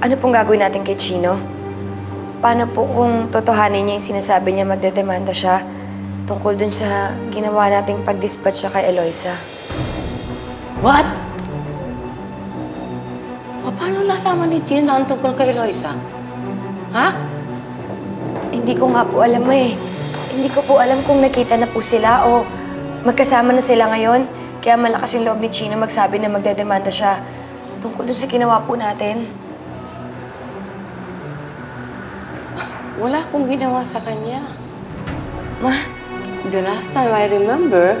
Ano pong gagawin natin kay Chino? Paano po kung totohanin niya yung sinasabi niya magdedemanda siya tungkol dun sa ginawa nating pag-dispatch siya kay Eloisa? What? O, paano nalaman ni Gino ang tungkol kay Eloisa? Ha? Hindi ko nga po alam eh. Hindi ko po alam kung nakita na po sila o magkasama na sila ngayon. Kaya malakas yung loob ni Chino magsabi na magdedemanda siya tungkol dun sa ginawa po natin. Wala akong ginawa sa kanya. Ma, The last time I remember,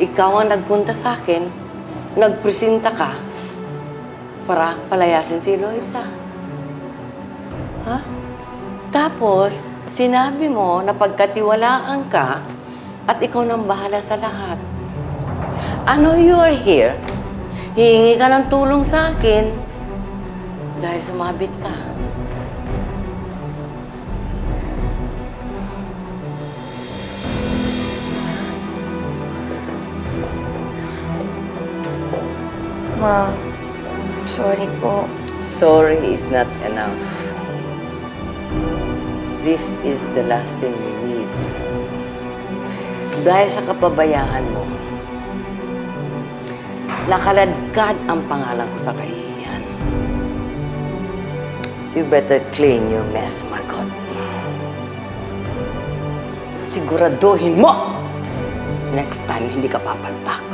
ikaw ang nagpunta sa akin, nagpresenta ka para palayasin si Eloisa. Ha? Tapos, sinabi mo na pagkatiwalaan ka at ikaw nang bahala sa lahat. Ano you are here? Hihingi ka ng tulong sa akin dahil sumabit ka. ma, sorry po. Sorry is not enough. This is the last thing we need. Dahil sa kapabayaan mo, nakaladkad ang pangalan ko sa kahihiyan. You better clean your mess, Margot. Siguraduhin mo! Next time, hindi ka papalpak.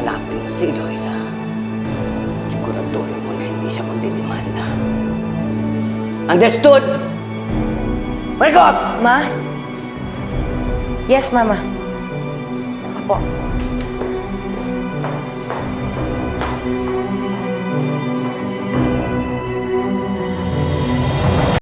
Hanapin mo si Eloisa. Siguraduhin mo na hindi siya magdidemanda. Understood? Margot! Ma? Yes, Mama. Ako po.